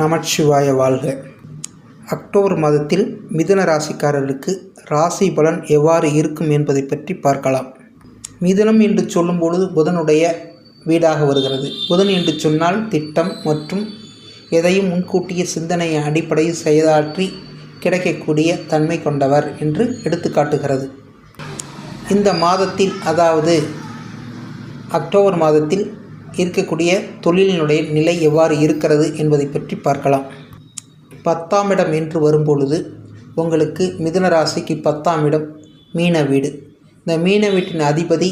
நமச்சிவாய வாழ்க. அக்டோபர் மாதத்தில் மிதுன ராசிக்காரர்களுக்கு ராசி பலன் எவ்வாறு இருக்கும் என்பதை பற்றி பார்க்கலாம். மிதுனம் என்று சொல்லும் பொழுது புதனுடைய வீடாக வருகிறது. புதன் என்று சொன்னால் திட்டம் மற்றும் எதையும் முன்கூட்டிய சிந்தனையை அடிப்படையில் செயலாற்றி கிடைக்கக்கூடிய தன்மை கொண்டவர் என்று எடுத்துக்காட்டுகிறது இந்த மாதத்தில் அதாவது அக்டோபர் மாதத்தில் இருக்கக்கூடிய தொழிலினுடைய நிலை எவ்வாறு இருக்கிறது என்பதை பற்றி பார்க்கலாம். பத்தாம் இடம் என்று வரும்பொழுது உங்களுக்கு மிதுன ராசிக்கு பத்தாம் இடம் மீன வீடு. இந்த மீன வீட்டின் அதிபதி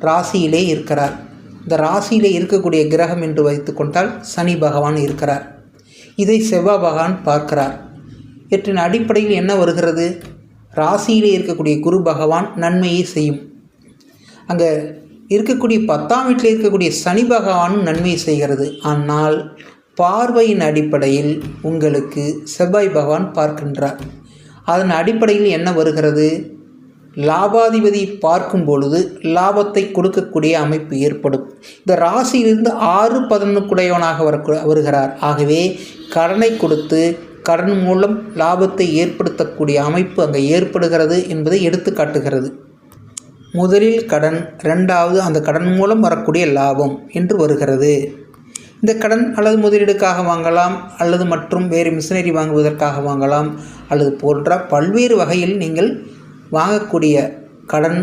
ராசியிலே இருக்கிறார். இந்த ராசியிலே இருக்கக்கூடிய கிரகம் என்று வைத்துக்கொண்டால் சனி பகவான் இருக்கிறார். இதை செவ்வாய் பகவான் பார்க்கிறார். இவற்றின் அடிப்படையில் என்ன வருகிறது? ராசியிலே இருக்கக்கூடிய குரு பகவான் நன்மையை செய்யும். அங்கே இருக்கக்கூடிய பத்தாம் வீட்டில் இருக்கக்கூடிய சனி பகவானும் நன்மை செய்கிறது. ஆனால் பார்வையின் அடிப்படையில் உங்களுக்கு செவ்வாய் பகவான் பார்க்கின்றார். அதன் அடிப்படையில் என்ன வருகிறது? லாபாதிபதி பார்க்கும் பொழுது லாபத்தை கொடுக்கக்கூடிய அமைப்பு ஏற்படும். இந்த ராசியிலிருந்து ஆறு பதினொன்றுக்குடையவனாக வர வருகிறார். ஆகவே கடனை கொடுத்து கடன் மூலம் லாபத்தை ஏற்படுத்தக்கூடிய அமைப்பு அங்கே ஏற்படுகிறது என்பதை எடுத்து காட்டுகிறது முதலில் கடன் ரெண்டாவது அந்த கடன் மூலம் வரக்கூடிய லாபம் என்று வருகிறது. இந்த கடன் அல்லது முதலீடுக்காக வாங்கலாம் அல்லது மற்றும் வேறு மிஷினரி வாங்குவதற்காக வாங்கலாம் அல்லது போன்ற பல்வேறு வகையில் நீங்கள் வாங்கக்கூடிய கடன்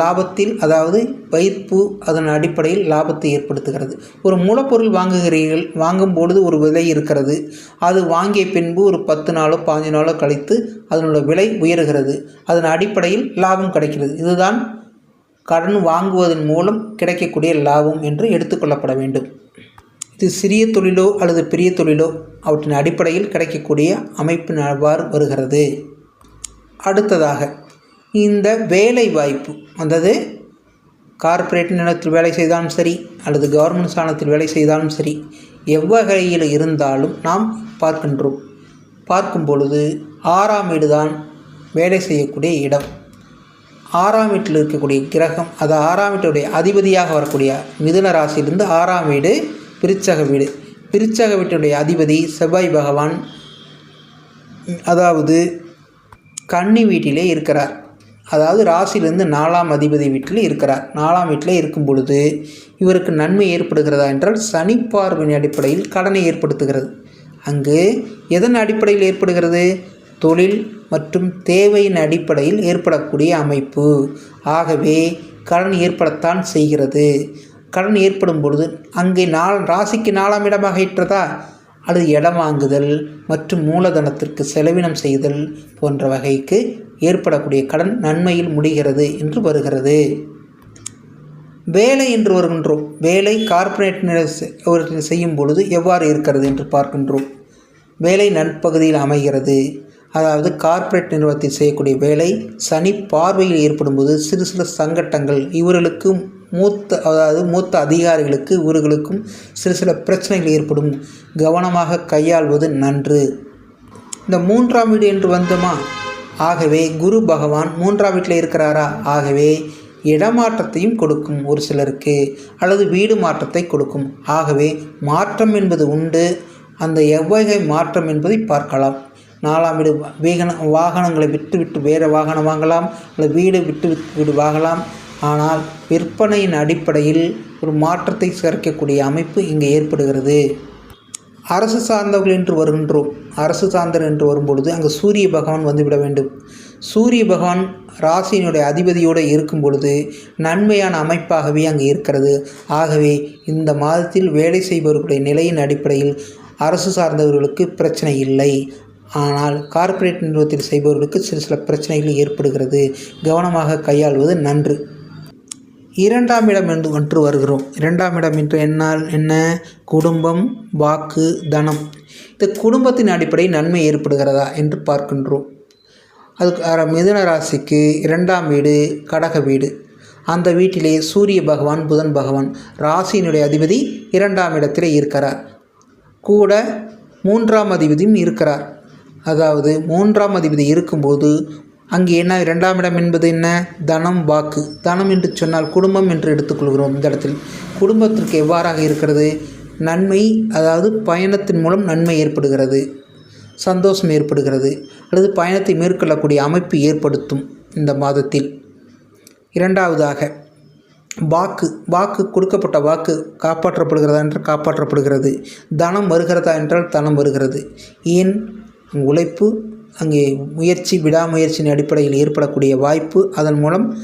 லாபத்தில் அதாவது வைப்பு அதன் அடிப்படையில் லாபத்தை ஏற்படுத்துகிறது. ஒரு மூலப்பொருள் வாங்குகிறீர்கள் வாங்கும் பொழுது ஒரு விலை இருக்கிறது. அது வாங்கிய பின்பு ஒரு பத்து நாளோ பாஞ்சு நாளோ கழித்து அதனுடைய விலை உயர்கிறது. அதன் அடிப்படையில் லாபம் கிடைக்கிறது. இதுதான் கடன் வாங்குவதன் மூலம் கிடைக்கக்கூடிய லாபம் என்று எடுத்துக்கொள்ளப்பட வேண்டும். இது சிறிய தொழிலோ அல்லது பெரிய தொழிலோ அவற்றின் அடிப்படையில் கிடைக்கக்கூடிய அமைப்பு அவ்வாறு வருகிறது. அடுத்ததாக இந்த வேலை வாய்ப்பு அதாவது கார்ப்பரேட் நிலத்தில் வேலை செய்தாலும் சரி அல்லது கவர்மெண்ட் ஸ்தானத்தில் வேலை செய்தாலும் சரி எவ்வகையில் இருந்தாலும் நாம் பார்க்கின்றோம். பார்க்கும் பொழுது ஆறாம் வீடு தான் வேலை செய்யக்கூடிய இடம். ஆறாம் வீட்டில் இருக்கக்கூடிய கிரகம் அது ஆறாம் வீட்டுடைய அதிபதியாக வரக்கூடிய மிதுன ராசியிலிருந்து ஆறாம் வீடு பிரிச்சக வீடு. பிரிச்சக வீட்டுடைய அதிபதி செவ்வாய் பகவான் அதாவது கன்னி வீட்டிலே இருக்கிறார். அதாவது ராசியிலிருந்து நாலாம் அதிபதி வீட்டில் இருக்கிறார். நாலாம் வீட்டில் இருக்கும் பொழுது இவருக்கு நன்மை ஏற்படுகிறதா என்றால் சனி பார்வையின் அடிப்படையில் கடனை ஏற்படுத்துகிறது. அங்கு எதன் அடிப்படையில் ஏற்படுகிறது? தொழில் மற்றும் தேவையின் அடிப்படையில் ஏற்படக்கூடிய அமைப்பு. ஆகவே கடன் ஏற்படத்தான் செய்கிறது. கடன் ஏற்படும் பொழுது அங்கே நாள் ராசிக்கு நாலாம் இடமாக ஏற்றதா? அல்லது இடம் வாங்குதல் மற்றும் மூலதனத்திற்கு செலவினம் செய்தல் போன்ற வகைக்கு ஏற்படக்கூடிய கடன் நன்மையில் முடிகிறது என்று வருகிறது. வேலை என்று வருகின்றோம். வேலை கார்ப்பரேட் செய்யும் பொழுது எவ்வாறு இருக்கிறது என்று பார்க்கின்றோம். வேலை நண்பகுதியில் அமைகிறது. அதாவது கார்ப்பரேட் நிறுவனத்தில் செய்யக்கூடிய வேலை சனி பார்வையில் ஏற்படும்போது சிறு சிறு சங்கட்டங்கள் இவர்களுக்கு மூத்த அதாவது மூத்த அதிகாரிகளுக்கு இவர்களுக்கும் சிறு சில பிரச்சனைகள் ஏற்படும். கவனமாக கையாள்வது நன்று. இந்த மூன்றாம் வீடு என்று வந்தோமா? ஆகவே குரு பகவான் மூன்றாம் வீட்டில் இருக்கிறாரா? ஆகவே இடமாற்றத்தையும் கொடுக்கும் ஒரு சிலருக்கு அல்லது வீடு மாற்றத்தை கொடுக்கும். ஆகவே மாற்றம் என்பது உண்டு. அந்த எவ்வகை மாற்றம் என்பதை பார்க்கலாம். நாலாம் வீடு வீகன வாகனங்களை விட்டு விட்டு வேறு வாகனம் வாங்கலாம் அல்லது வீடு விட்டு விட்டு வீடு வாங்கலாம். ஆனால் விற்பனையின் அடிப்படையில் ஒரு மாற்றத்தை சேர்க்கக்கூடிய அமைப்பு இங்கே ஏற்படுகிறது. அரசு சார்ந்தவர்கள் என்று வருகின்றோம். அரசு சார்ந்தர் என்று வரும்பொழுது அங்கு சூரிய பகவான் வந்துவிட வேண்டும். சூரிய பகவான் ராசியினுடைய அதிபதியோடு இருக்கும் பொழுது நன்மையான அமைப்பாகவே அங்கே இருக்கிறது. ஆகவே இந்த மாதத்தில் வேலை செய்பவர்களுடைய நிலையின் அடிப்படையில் அரசு சார்ந்தவர்களுக்கு பிரச்சனை இல்லை. ஆனால் கார்ப்பரேட் நிறுவனத்தில் செய்பவர்களுக்கு சில சில பிரச்சனைகள் ஏற்படுகிறது. கவனமாக கையாள்வது நன்று. இரண்டாம் இடம் என்று ஒன்று வருகிறோம். இரண்டாம் இடம் என்று என்னால் என்ன? குடும்பம் வாக்கு தனம். இந்த குடும்பத்தின் அடிப்படை நன்மை ஏற்படுகிறதா என்று பார்க்கின்றோம். அதுக்கு மிதுன ராசிக்கு இரண்டாம் வீடு கடக வீடு. அந்த வீட்டிலே சூரிய பகவான் புதன் பகவான் ராசியினுடைய அதிபதி இரண்டாம் இடத்திலே இருக்கிறார். கூட மூன்றாம் அதிபதியும் இருக்கிறார். அதாவது மூன்றாம் அதிபதி இருக்கும்போது அங்கே என்ன இரண்டாம் இடம் என்பது என்ன? தனம் வாக்கு. தனம் என்று சொன்னால் குடும்பம் என்று எடுத்துக்கொள்கிறோம் இந்த இடத்தில். குடும்பத்திற்கு எவ்வாறாக இருக்கிறது? நன்மை அதாவது பயணத்தின் மூலம் நன்மை ஏற்படுகிறது. சந்தோஷம் ஏற்படுகிறது. அல்லது பயணத்தை மேற்கொள்ளக்கூடிய அமைப்பு ஏற்படுத்தும் இந்த மாதத்தில். இரண்டாவதாக வாக்கு. வாக்கு கொடுக்கப்பட்ட வாக்கு காப்பாற்றப்படுகிறதா என்றால் காப்பாற்றப்படுகிறது. தனம் வருகிறதா என்றால் தனம் வருகிறது. ஏன்? உழைப்பு அங்கே முயற்சி விடாமுயற்சியின் அடிப்படையில் ஏற்படக்கூடிய வாய்ப்பு அதன் மூலம்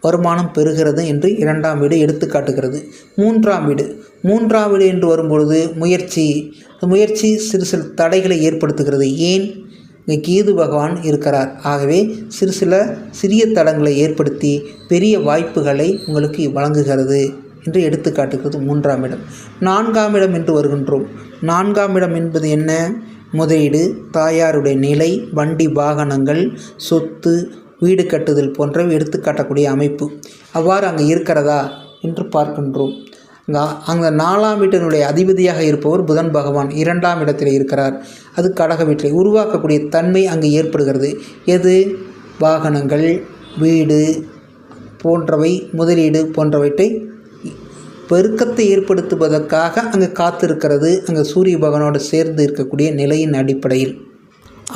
வருமானம் பெறுகிறது என்று இரண்டாம் வீடு எடுத்துக்காட்டுகிறது மூன்றாம் வீடு. மூன்றாம் வீடு என்று வரும்பொழுது முயற்சி முயற்சி சிறு சில தடைகளை ஏற்படுத்துகிறது. ஏன்? இங்கே கேது பகவான் இருக்கிறார். ஆகவே சிறு சில சிறிய தடங்களை ஏற்படுத்தி பெரிய வாய்ப்புகளை உங்களுக்கு வழங்குகிறது என்று எடுத்துக்காட்டுகிறது மூன்றாம் இடம். நான்காம் இடம் என்று வருகின்றோம். நான்காம் இடம் என்பது என்ன? முதலீடு தாயாருடைய நிலை வண்டி வாகனங்கள் சொத்து வீடு கட்டுதல் போன்றவை எடுத்து காட்டக்கூடிய அமைப்பு. அவ்வாறு அங்கே இருக்கிறதா என்று பார்க்கின்றோம். அங்கே நாலாம் வீட்டினுடைய அதிபதியாக இருப்பவர் புதன் பகவான். இரண்டாம் இடத்தில் இருக்கிறார். அது கடக வீட்டை உருவாக்கக்கூடிய தன்மை அங்கே ஏற்படுகிறது. எது? வாகனங்கள் வீடு போன்றவை முதலீடு போன்றவற்றை பெருக்கத்தை ஏற்படுத்துவதற்காக அங்கே காத்திருக்கிறது அங்கே சூரிய பகவானோடு சேர்ந்து இருக்கக்கூடிய நிலையின் அடிப்படையில்.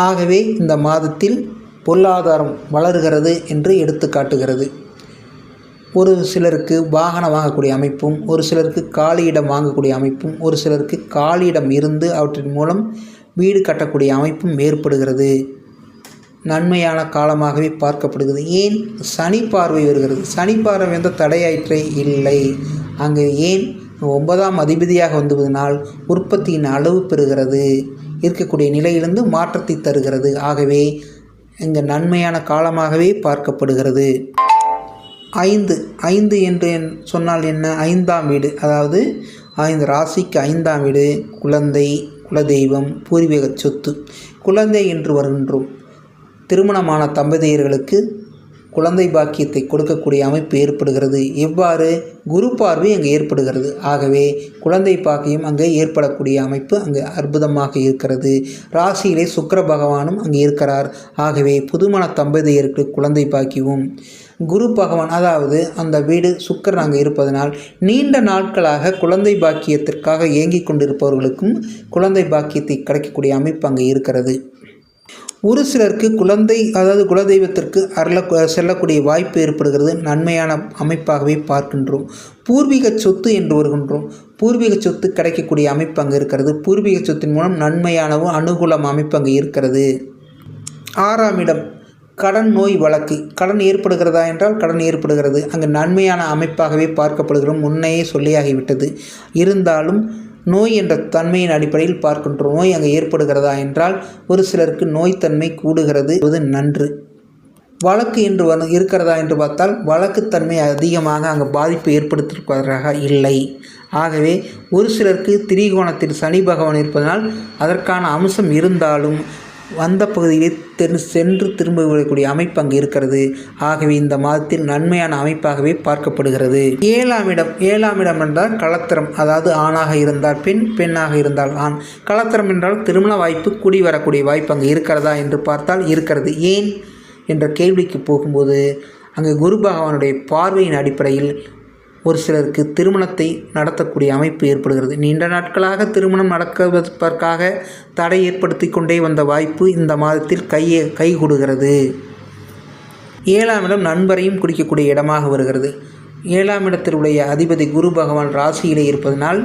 ஆகவே இந்த மாதத்தில் பொருளாதாரம் வளர்கிறது என்று எடுத்து காட்டுகிறது. ஒரு சிலருக்கு வாகனம் வாங்கக்கூடிய அமைப்பும் ஒரு சிலருக்கு காலியிடம் வாங்கக்கூடிய அமைப்பும் ஒரு சிலருக்கு காலியிடம் இருந்து அவற்றின் மூலம் வீடு கட்டக்கூடிய அமைப்பும் ஏற்படுகிறது. நன்மையான காலமாகவே பார்க்கப்படுகிறது. ஏன் சனி பார்வை வருகிறது? சனி பார்வை எந்த தடையாயிற்றே இல்லை. அங்கு ஏன் ஒன்பதாம் அதிபதியாக வந்துவதனால் உற்பத்தியின் அளவு பெறுகிறது. இருக்கக்கூடிய நிலையிலிருந்து மாற்றத்தை தருகிறது. ஆகவே இங்கு நன்மையான காலமாகவே பார்க்கப்படுகிறது. ஐந்து. ஐந்து என்று என்- சொன்னால் என்ன? ஐந்தாம் வீடு. அதாவது ஐந்து ராசிக்கு ஐந்தாம் வீடு. குழந்தை குலதெய்வம் பூர்வீக சொத்து. குழந்தை என்று வருகின்றோம். திருமணமான தம்பதியர்களுக்கு குழந்தை பாக்கியத்தை கொடுக்கக்கூடிய அமைப்பு ஏற்படுகிறது. எவ்வாறு குரு பார்வை அங்கே ஏற்படுகிறது. ஆகவே குழந்தை பாக்கியம் அங்கே ஏற்படக்கூடிய அமைப்பு அங்கே அற்புதமாக இருக்கிறது. ராசியிலே சுக்கர பகவானும் அங்கே இருக்கிறார். ஆகவே புதுமண தம்பதியருக்கு குழந்தை பாக்கியம் குரு பகவான் அதாவது அந்த வீடு சுக்கரன் அங்கே இருப்பதனால் நீண்ட நாட்களாக குழந்தை பாக்கியத்திற்காக ஏங்கிக் கொண்டிருப்பவர்களுக்கும் குழந்தை பாக்கியத்தை கிடைக்கக்கூடிய அமைப்பு அங்கே இருக்கிறது. ஒரு சிலருக்கு குழந்தை அதாவது குலதெய்வத்திற்கு அருள செல்லக்கூடிய வாய்ப்பு ஏற்படுகிறது. நன்மையான அமைப்பாகவே பார்க்கின்றோம். பூர்வீக சொத்து என்று வருகின்றோம். பூர்வீக சொத்து கிடைக்கக்கூடிய அமைப்பு அங்கே இருக்கிறது. பூர்வீக சொத்தின் மூலம் நன்மையானவும் அனுகூலம் அமைப்பு அங்கே இருக்கிறது. ஆறாம் இடம் கடன் நோய் வழக்கு. கடன் ஏற்படுகிறதா என்றால் கடன் ஏற்படுகிறது. அங்கு நன்மையான அமைப்பாகவே பார்க்கப்படுகிறோம். முன்னையே சொல்லியாகிவிட்டது. இருந்தாலும் நோய் என்ற தன்மையின் அடிப்படையில் பார்க்கின்ற நோய் அங்கே ஏற்படுகிறதா என்றால் ஒரு சிலருக்கு நோய்த்தன்மை கூடுகிறது. அது நன்று. வழக்கு என்று வந்து இருக்கிறதா என்று பார்த்தால் வழக்குத்தன்மை அதிகமாக அங்கே பாதிப்பு ஏற்படுத்தியிருப்பதாக இல்லை. ஆகவே ஒரு சிலருக்கு திரிகோணத்தில் சனி பகவான் இருப்பதனால் அதற்கான அம்சம் இருந்தாலும் வந்த பகுதியிலே தென் சென்று திரும்ப விடக்கூடிய அமைப்பு அங்கு இருக்கிறது. ஆகவே இந்த மாதத்தில் நன்மையான அமைப்பாகவே பார்க்கப்படுகிறது. ஏழாம் இடம் ஏழாம் இடம் என்றால் கலத்திரம் அதாவது ஆணாக இருந்தால் பெண் பெண்ணாக இருந்தால் ஆண். கலத்திரம் என்றால் திருமண வாய்ப்பு குடி வரக்கூடிய வாய்ப்பு அங்கு இருக்கிறதா என்று பார்த்தால் இருக்கிறது. ஏன்? என்ற கேள்விக்கு போகும்போது அங்கே குரு பகவானுடைய பார்வையின் அடிப்படையில் ஒரு சிலருக்கு திருமணத்தை நடத்தக்கூடிய அமைப்பு ஏற்படுகிறது. நீண்ட நாட்களாக திருமணம் நடக்குவதற்காக தடை ஏற்படுத்தி கொண்டே வந்த வாய்ப்பு இந்த மாதத்தில் கையை கைகூடுகிறது ஏழாம் இடம் நண்பரையும் குறிக்கக்கூடிய இடமாக வருகிறது. ஏழாம் இடத்திலுடைய அதிபதி குரு பகவான் ராசியிலே இருப்பதனால்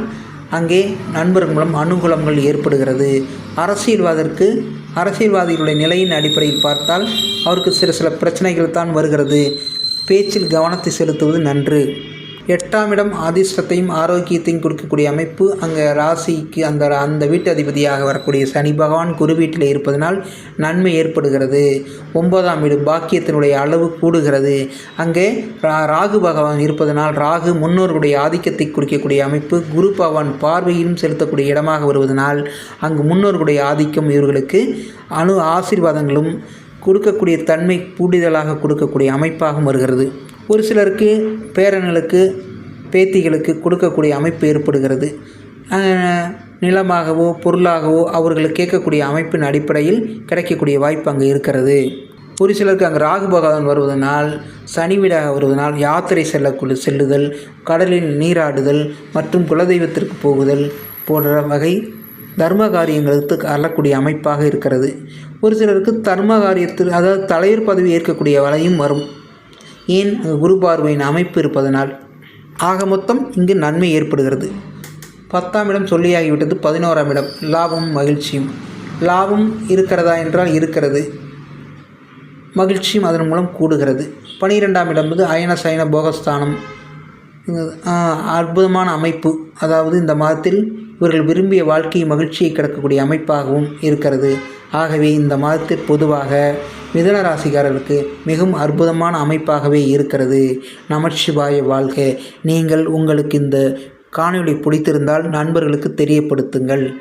அங்கே நண்பர்கள் மூலம் அனுகூலங்கள் ஏற்படுகிறது. அரசியல்வாதற்கு அரசியல்வாதிகளுடைய நிலையின் அடிப்படையில் பார்த்தால் அவருக்கு சில சில பிரச்சனைகள் தான் வருகிறது. பேச்சில் கவனத்தை செலுத்துவது நன்று. எட்டாம் இடம் அதிர்ஷ்டத்தையும் ஆரோக்கியத்தையும் கொடுக்கக்கூடிய அமைப்பு. அங்கே ராசிக்கு அந்த அந்த வீட்டு அதிபதியாக வரக்கூடிய சனி பகவான் குரு வீட்டில் இருப்பதனால் நன்மை ஏற்படுகிறது. ஒன்பதாம் வீடு பாக்கியத்தினுடைய அளவு கூடுகிறது. அங்கே ரா ராகு பகவான் இருப்பதனால் ராகு முன்னோர்களுடைய ஆதிக்கத்தை குறிக்கக்கூடிய அமைப்பு. குரு பகவான் பார்வையிலும் செலுத்தக்கூடிய இடமாக வருவதனால் அங்கு முன்னோர்களுடைய ஆதிக்கம் இவர்களுக்கு அணு ஆசீர்வாதங்களும் கொடுக்கக்கூடிய தன்மை கூடுதலாக கொடுக்கக்கூடிய அமைப்பாகவும் வருகிறது. ஒரு சிலருக்கு பேரன்களுக்கு பேத்திகளுக்கு கொடுக்கக்கூடிய அமைப்பு ஏற்படுகிறது. நிலமாகவோ பொருளாகவோ அவர்கள் கேட்கக்கூடிய அமைப்பின் அடிப்படையில் கிடைக்கக்கூடிய வாய்ப்பு அங்கே இருக்கிறது. ஒரு சிலருக்கு அங்கே ராகு பகவான் வருவதனால் சனி வீடாக வருவதனால் யாத்திரை செல்லக்கூடிய செல்லுதல் கடலில் நீராடுதல் மற்றும் குலதெய்வத்திற்கு போகுதல் போன்ற வகை தர்ம காரியங்களுக்கு அள்ளக்கூடிய அமைப்பாக இருக்கிறது. ஒரு சிலருக்கு தர்ம காரியத்தில் அதாவது தலைவர் பதவி ஏற்கக்கூடிய வலையும் வரும். ஏன் அங்கு குரு பார்வையின் அமைப்பு இருப்பதனால்? ஆக மொத்தம் இங்கு நன்மை ஏற்படுகிறது. பத்தாம் இடம் சொல்லியாகிவிட்டது பதினோராம் இடம் லாபமும் மகிழ்ச்சியும். லாபம் இருக்கிறதா என்றால் இருக்கிறது. மகிழ்ச்சியும் அதன் மூலம் கூடுகிறது. பனிரெண்டாம் இடம் வந்து அயன சயன போகஸ்தானம். அற்புதமான அமைப்பு. அதாவது இந்த மாதத்தில் இவர்கள் விரும்பிய வாழ்க்கை மகிழ்ச்சியை கிடக்கக்கூடிய அமைப்பாகவும் இருக்கிறது. ஆகவே இந்த மாதத்தில் பொதுவாக மிதன ராசிக்காரர்களுக்கு மிகவும் அற்புதமான அமைப்பாகவே இருக்கிறது. நமச்சிவாய வாழ்க. நீங்கள் உங்களுக்கு இந்த காணொளி பிடித்திருந்தால் நண்பர்களுக்கு தெரியப்படுத்துங்கள்.